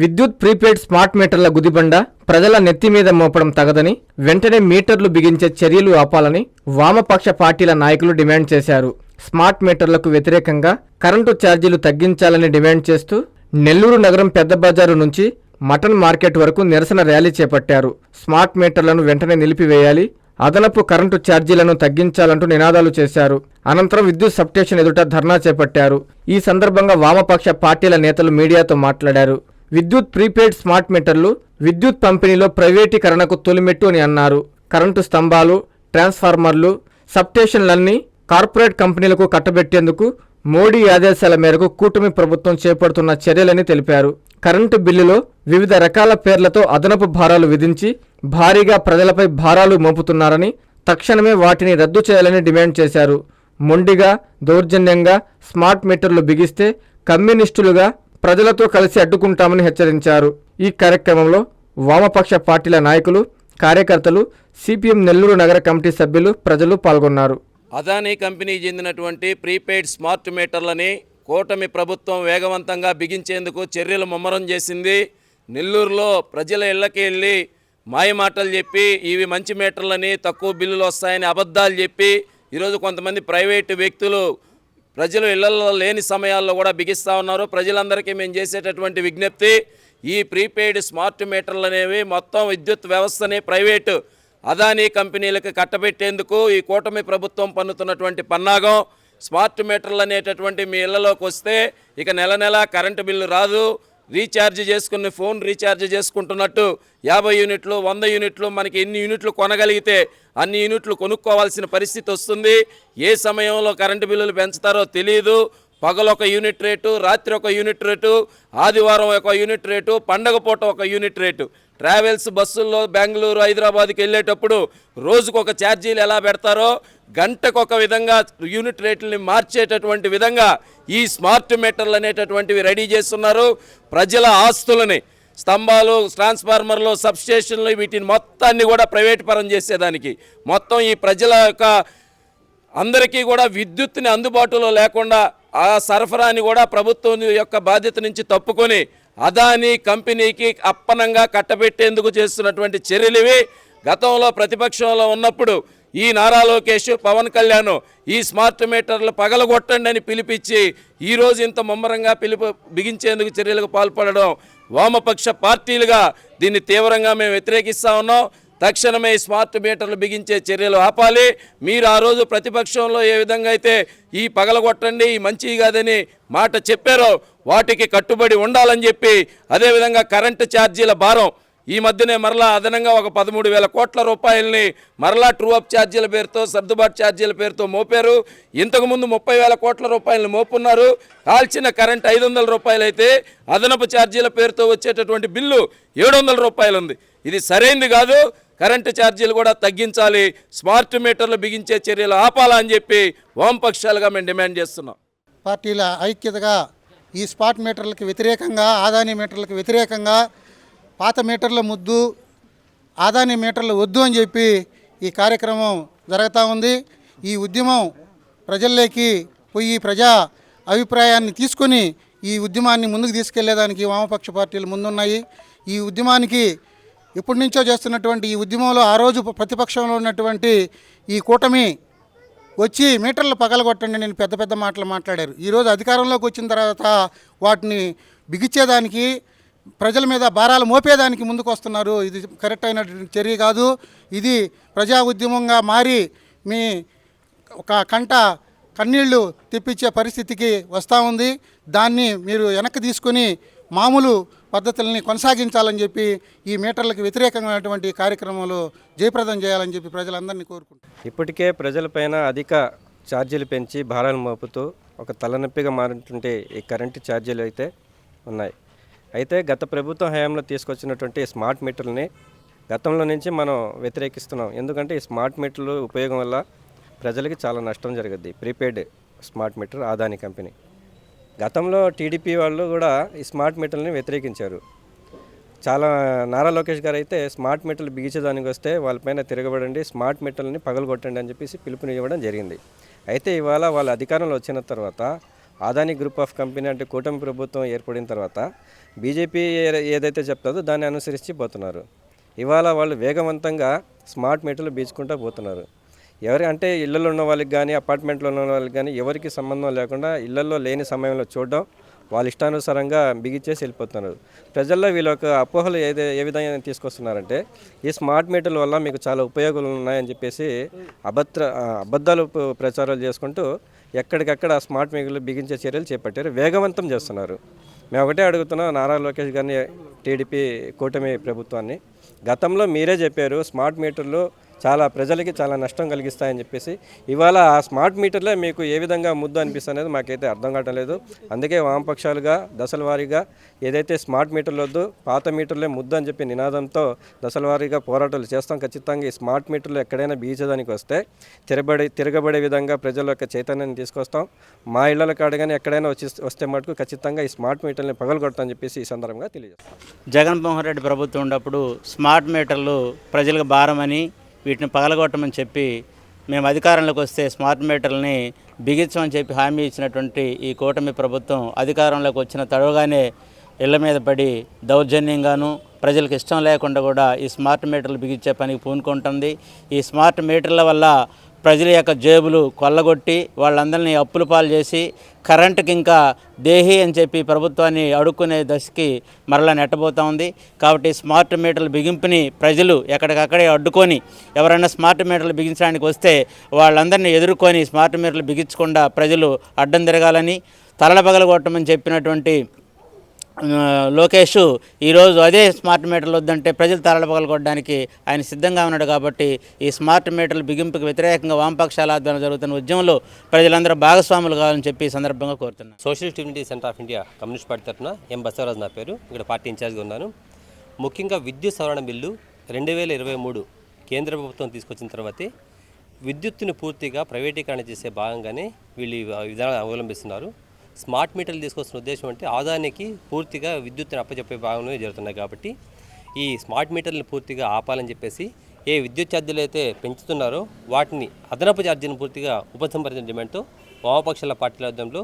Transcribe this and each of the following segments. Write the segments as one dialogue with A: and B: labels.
A: విద్యుత్ prepaid smart మీటర్ల గుదిబండ ప్రజల నెత్తి మీద మోపడం తగదని వెంటనే మీటర్లు బిగించే చర్యలు ఆపాలని వామపక్ష పార్టీల నాయకులు డిమాండ్ చేశారు. స్మార్ట్ మీటర్లకు వ్యతిరేకంగా కరెంటు ఛార్జీలు తగ్గించాలని డిమాండ్ చేస్తూ నెల్లూరు నగరం పెద్ద బజారు నుంచి మటన్ మార్కెట్ వరకు నిరసన ర్యాలీ చేపట్టారు. స్మార్ట్ మీటర్లను వెంటనే నిలిపివేయాలి అదనపు కరెంటు ఛార్జీలను తగ్గించాలంటూ నినాదాలు చేశారు. అనంతరం విద్యుత్ సబ్స్టేషన్ ఎదుట ధర్నా చేపట్టారు. ఈ సందర్భంగా వామపక్ష పార్టీల నేతలు మీడియాతో మాట్లాడారు. విద్యుత్ ప్రీపెయిడ్ స్మార్ట్ మీటర్లు విద్యుత్ పంపిణీలో ప్రైవేటీకరణకు తొలిమెట్టు అని అన్నారు. కరెంటు స్తంభాలు ట్రాన్స్ఫార్మర్లు సబ్స్టేషన్లన్నీ కార్పొరేట్ కంపెనీలకు కట్టబెట్టేందుకు మోడీ ఆదేశాల మేరకు కూటమి ప్రభుత్వం చేపడుతున్న చర్యలని తెలిపారు. కరెంటు బిల్లులో వివిధ రకాల పేర్లతో అదనపు భారాలు విధించి భారీగా ప్రజలపై భారాలు మోపుతున్నారని తక్షణమే వాటిని రద్దు చేయాలని డిమాండ్ చేశారు. మొండిగా దౌర్జన్యంగా స్మార్ట్ మీటర్లు బిగిస్తే కమ్యూనిస్టులుగా ప్రజలతో కలిసి అడ్డుకుంటామని హెచ్చరించారు. ఈ కార్యక్రమంలో వామపక్ష పార్టీల నాయకులు కార్యకర్తలు సిపిఎం నెల్లూరు నగర కమిటీ సభ్యులు ప్రజలు పాల్గొన్నారు.
B: అదానీ కంపెనీకి చెందినటువంటి ప్రీపెయిడ్ స్మార్ట్ మీటర్లని కూటమి ప్రభుత్వం వేగవంతంగా బిగించేందుకు చర్యలు ముమ్మరం చేసింది. నెల్లూరులో ప్రజల ఇళ్ళకి వెళ్ళి మాయమాటలు చెప్పి ఇవి మంచి మీటర్లని తక్కువ బిల్లులు వస్తాయని అబద్ధాలు చెప్పి ఈరోజు కొంతమంది ప్రైవేటు వ్యక్తులు ప్రజలు ఇళ్ళలో లేని సమయాల్లో కూడా బిగిస్తూ ఉన్నారు. ప్రజలందరికీ మేము చేసేటటువంటి విజ్ఞప్తి ఈ ప్రీపెయిడ్ స్మార్ట్ మీటర్లు అనేవి మొత్తం విద్యుత్ వ్యవస్థని ప్రైవేటు అదానీ కంపెనీలకు కట్టబెట్టేందుకు ఈ కూటమి ప్రభుత్వం పన్నుతున్నటువంటి పన్నాగం. స్మార్ట్ మీటర్లు అనేటటువంటి మీ ఇళ్ళలోకి వస్తే ఇక నెల నెల కరెంటు బిల్లు రాదు. రీఛార్జ్ చేసుకుని ఫోన్ రీఛార్జ్ చేసుకుంటున్నట్టు యాభై యూనిట్లు వంద యూనిట్లు మనకి ఎన్ని యూనిట్లు కొనగలిగితే అన్ని యూనిట్లు కొనుక్కోవాల్సిన పరిస్థితి వస్తుంది. ఏ సమయంలో కరెంటు బిల్లులు పెంచుతారో తెలియదు పగలు ఒక యూనిట్ రేటు రాత్రి ఒక యూనిట్ రేటు ఆదివారం ఒక యూనిట్ రేటు పండగ పూట ఒక యూనిట్ రేటు. ట్రావెల్స్ బస్సుల్లో బెంగళూరు హైదరాబాద్కి వెళ్ళేటప్పుడు రోజుకు ఒక ఛార్జీలు ఎలా పెడతారో గంటకు ఒక విధంగా యూనిట్ రేట్లని మార్చేటటువంటి విధంగా ఈ స్మార్ట్ మీటర్లు అనేటటువంటివి రెడీ చేస్తున్నారు. ప్రజల ఆస్తులని స్తంభాలు ట్రాన్స్ఫార్మర్లు సబ్స్టేషన్లు వీటిని మొత్తాన్ని కూడా ప్రైవేట్ పరం చేసేదానికి. మొత్తం ఈ ప్రజల యొక్క అందరికీ కూడా విద్యుత్ని అందుబాటులో లేకుండా ఆ సరఫరాని కూడా ప్రభుత్వం యొక్క బాధ్యత నుంచి తప్పుకొని అదానీ కంపెనీకి అప్పనంగా కట్టబెట్టేందుకు చేస్తున్నటువంటి చర్యలు గతంలో ప్రతిపక్షంలో ఉన్నప్పుడు ఈ నారా లోకేష్ పవన్ కళ్యాణ్ ఈ స్మార్ట్ మీటర్లు పగలగొట్టండి అని పిలిపించి ఈరోజు ఇంత ముమ్మరంగా పిలుపు బిగించేందుకు చర్యలకు పాల్పడడం వామపక్ష పార్టీలుగా దీన్ని తీవ్రంగా మేము వ్యతిరేకిస్తా ఉన్నాం. తక్షణమే స్మార్ట్ మీటర్లు బిగించే చర్యలు ఆపాలి. మీరు ఆ రోజు ప్రతిపక్షంలో ఏ విధంగా అయితే ఈ పగలగొట్టండి ఈ మంచి కాదని మాట చెప్పారో వాటికి కట్టుబడి ఉండాలని చెప్పి అదేవిధంగా కరెంటు ఛార్జీల భారం. ఈ మధ్యనే మరలా అదనంగా ఒక పదమూడు వేల కోట్ల రూపాయలని మరలా ట్రూ అప్ ఛార్జీల పేరుతో సర్దుబాటు ఛార్జీల పేరుతో మోపారు. ఇంతకుముందు ముప్పై వేల కోట్ల రూపాయలను మోపున్నారు. కాల్చిన కరెంట్ ఐదు వందల రూపాయలు అయితే అదనపు ఛార్జీల పేరుతో వచ్చేటటువంటి బిల్లు ఏడు వందల రూపాయలు ఉంది ఇది సరైంది కాదు. కరెంటు ఛార్జీలు కూడా తగ్గించాలి స్మార్ట్ మీటర్లు బిగించే చర్యలు ఆపాలని చెప్పి వామపక్షాలుగా మేము డిమాండ్ చేస్తున్నాం.
C: పార్టీల ఐక్యతగా ఈ స్పాట్ మీటర్లకు వ్యతిరేకంగా ఆదాని మీటర్లకు వ్యతిరేకంగా పాత మీటర్ల ముద్దు ఆదాని మీటర్లు వద్దు అని చెప్పి ఈ కార్యక్రమం జరుగుతూ ఉంది. ఈ ఉద్యమం ప్రజల్లోకి పోయి ప్రజా అభిప్రాయాన్ని తీసుకొని ఈ ఉద్యమాన్ని ముందుకు తీసుకెళ్ళేదానికి వామపక్ష పార్టీలు ముందున్నాయి. ఈ ఉద్యమానికి ఇప్పటి నుంచో చేస్తున్నటువంటి ఈ ఉద్యమంలో ఆ రోజు ప్రతిపక్షంలో ఉన్నటువంటి ఈ కూటమి వచ్చి మీటర్లు పగలగొట్టండి నేను పెద్ద పెద్ద మాటలు మాట్లాడారు. ఈరోజు అధికారంలోకి వచ్చిన తర్వాత వాటిని బిగించేదానికి ప్రజల మీద భారాలు మోపేదానికి ముందుకు వస్తున్నారు ఇది కరెక్ట్ అయినటువంటి చర్య కాదు. ఇది ప్రజా ఉద్యమంగా మారి మీ ఒక కంట కన్నీళ్ళు తెప్పించే పరిస్థితికి వస్తూ ఉంది. దాన్ని మీరు వెనక్కి తీసుకొని మామూలు పద్ధతుల్ని కొనసాగించాలని చెప్పి ఈ మీటర్లకు వ్యతిరేకమైనటువంటి కార్యక్రమాలు జయప్రదం చేయాలని చెప్పి ప్రజలందరినీ కోరుకుంటున్నాను
D: ఇప్పటికే ప్రజలపైన అధిక ఛార్జీలు పెంచి భారాలు మోపుతూ ఒక తలనొప్పిగా మారుతుంటే ఈ కరెంటు ఛార్జీలు అయితే ఉన్నాయి. అయితే గత ప్రభుత్వం హయాంలో తీసుకొచ్చినటువంటి స్మార్ట్ మీటర్లని గతంలో నుంచి మనం వ్యతిరేకిస్తున్నాం. ఎందుకంటే ఈ స్మార్ట్ మీటర్లు ఉపయోగం వల్ల ప్రజలకి చాలా నష్టం జరుగుద్ది. Prepaid smart meter Adani company. గతంలో టీడీపీ వాళ్ళు కూడా ఈ స్మార్ట్ మీటర్ని వ్యతిరేకించారు. చాలా నారా లోకేష్ గారు అయితే స్మార్ట్ మీటర్లు బిగించేదానికి వస్తే వాళ్ళపైన తిరగబడండి స్మార్ట్ మీటర్లని పగలగొట్టండి అని చెప్పేసి పిలుపునివ్వడం జరిగింది. అయితే ఇవాళ వాళ్ళ అధికారంలో వచ్చిన తర్వాత ఆదాని గ్రూప్ ఆఫ్ కంపెనీ అంటే కూటమి ప్రభుత్వం ఏర్పడిన తర్వాత బీజేపీ ఏ- ఏదైతే చెప్తుందో దాన్ని అనుసరించి పోతున్నారు. ఇవాళ వాళ్ళు వేగవంతంగా స్మార్ట్ మీటర్లు బీచుకుంటూ పోతున్నారు. ఎవరి అంటే ఇళ్ళలో ఉన్న వాళ్ళకి కానీ అపార్ట్మెంట్లో ఉన్న వాళ్ళకి కానీ ఎవరికి సంబంధం లేకుండా ఇళ్ళలో లేని సమయంలో చూడడం వాళ్ళ ఇష్టానుసారంగా బిగిచ్చేసి వెళ్ళిపోతున్నారు. ప్రజల్లో వీళ్ళ యొక్క అపోహలు ఏదే ఏ విధంగా తీసుకొస్తున్నారంటే ఈ స్మార్ట్ మీటర్ల వల్ల మీకు చాలా ఉపయోగాలు ఉన్నాయని చెప్పేసి అభద్ర అబద్ధాలు ప్రచారాలు చేసుకుంటూ ఎక్కడికక్కడ స్మార్ట్ మీటర్లు బిగించే చర్యలు చేపట్టారు. వేగవంతం చేస్తున్నారు. మేము ఒకటే అడుగుతున్నాం నారా లోకేష్ గారిని టీడీపీ కూటమి ప్రభుత్వాన్ని. గతంలో మీరే చెప్పారు స్మార్ట్ మీటర్లు చాలా ప్రజలకి చాలా నష్టం కలిగిస్తాయని చెప్పేసి ఇవాళ ఆ స్మార్ట్ మీటర్లే మీకు ఏ విధంగా ముద్దు అనిపిస్తుంది అనేది మాకైతే అర్థం కావటం లేదు. అందుకే వామపక్షాలుగా దశల వారీగా ఏదైతే స్మార్ట్ మీటర్లు వద్దు పాత మీటర్లే ముద్దు అని చెప్పి నినాదంతో దశల వారీగా పోరాటాలు చేస్తాం. ఖచ్చితంగా ఈ స్మార్ట్ మీటర్లు ఎక్కడైనా బీచదానికి వస్తే తిరబడి తిరగబడే విధంగా ప్రజల యొక్క చైతన్యాన్ని తీసుకొస్తాం. మా ఇళ్ళ కాడగానే ఎక్కడైనా వచ్చి వస్తే మటుకు ఖచ్చితంగా ఈ స్మార్ట్ మీటర్ని పగలగొడతామని చెప్పేసి ఈ సందర్భంగా తెలియజేస్తాం.
E: జగన్మోహన్ రెడ్డి ప్రభుత్వం ఉన్నప్పుడు స్మార్ట్ మీటర్లు ప్రజలకు భారమని వీటిని పగలగొట్టమని చెప్పి మేము అధికారంలోకి వస్తే స్మార్ట్ మీటర్లని బిగించమని చెప్పి హామీ ఇచ్చినటువంటి ఈ కూటమి ప్రభుత్వం అధికారంలోకి వచ్చిన తడవగానే ఇళ్ళ మీద పడి దౌర్జన్యంగాను ప్రజలకు ఇష్టం లేకుండా కూడా ఈ స్మార్ట్ మీటర్లు బిగించే పనికి పూనుకుంటుంది. ఈ స్మార్ట్ మీటర్ల వల్ల ప్రజల యొక్క జేబులు కొల్లగొట్టి వాళ్ళందరినీ అప్పుల పాలు చేసి కరెంటుకి ఇంకా దేహి అని చెప్పి ప్రభుత్వాన్ని అడుక్కునే దశకి మరలా నెట్టబోతా ఉంది. కాబట్టి స్మార్ట్ మీటర్ల బిగింపుని ప్రజలు ఎక్కడికక్కడే అడ్డుకొని ఎవరైనా స్మార్ట్ మీటర్లు బిగించడానికి వస్తే వాళ్ళందరినీ ఎదుర్కొని స్మార్ట్ మీటర్లు బిగించకుండా ప్రజలు అడ్డం తిరగాలని తలల పగలగొట్టమని చెప్పినటువంటి లోకేష్ ఈరోజు అదే స్మార్ట్ మీటర్లు వద్దంటే ప్రజలు తరలిపగలగొట్టడానికి ఆయన సిద్ధంగా ఉన్నాడు కాబట్టి ఈ స్మార్ట్ మీటర్ల బిగింపుకి వ్యతిరేకంగా వామపక్షాల ఆధ్వర్యంలో జరుగుతున్న ఉద్యమంలో ప్రజలందరూ భాగస్వాములు కావాలని చెప్పి సందర్భంగా కోరుతున్నాను.
F: Socialist unity centre of India communist party తరఫున ఎం బసవరాజ్ నా పేరు. ఇక్కడ పార్టీ ఇన్ఛార్జ్గా ఉన్నాను. ముఖ్యంగా విద్యుత్ సవరణ బిల్లు రెండు వేల ఇరవై మూడు కేంద్ర ప్రభుత్వం తీసుకొచ్చిన తర్వాతే విద్యుత్తుని పూర్తిగా ప్రైవేటీకరణ చేసే భాగంగానే వీళ్ళు విధానాలు అవలంబిస్తున్నారు. స్మార్ట్ మీటర్లు తీసుకొస్తున్న ఉద్దేశం అంటే ఆదాయానికి పూర్తిగా విద్యుత్తుని అప్పచెప్పే భాగంలో జరుగుతున్నాయి కాబట్టి ఈ స్మార్ట్ మీటర్లను పూర్తిగా ఆపాలని చెప్పేసి ఏ విద్యుత్ ఛార్జీలు అయితే పెంచుతున్నారో వాటిని అదనపు ఛార్జీని పూర్తిగా ఉపసంహరించిన డిమాండ్తో వామపక్షాల పార్టీల ఆధ్వర్యంలో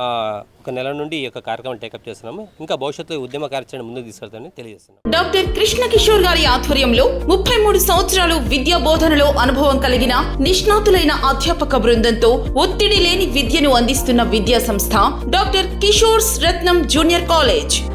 F: ఒక నెల నుండి ఈ యొక్క కార్యక్రమం టేకప్ చేస్తున్నాము. ఇంకా భవిష్యత్తులో ఉద్యమ కార్యాచరణ ముందుకు తీసుకెళ్తామని తెలియజేస్తున్నాం.
G: డాక్టర్ కృష్ణ కిషోర్ గారి ఆధ్వర్యంలో ముప్పై మూడు సంవత్సరాలు విద్యా బోధనలో అనుభవం కలిగిన నిష్ణాతులైన అధ్యాపక బృందంతో ఒత్తిడి లేని విద్యను అందిస్తున్న విద్యా సంస్థ doctor Kishore's Ratnam junior college.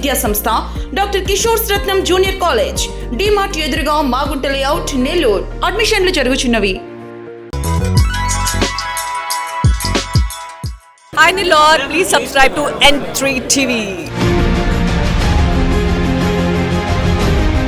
G: విద్యాసంస్థ doctor Kishore Ratnam junior college DMart ఎదురుగా మాగుంట లేఅవుట్ నెల్లూరు. అడ్మిషన్లు జరుగుచున్నవి.
H: Hi Nilor, please subscribe to N3 TV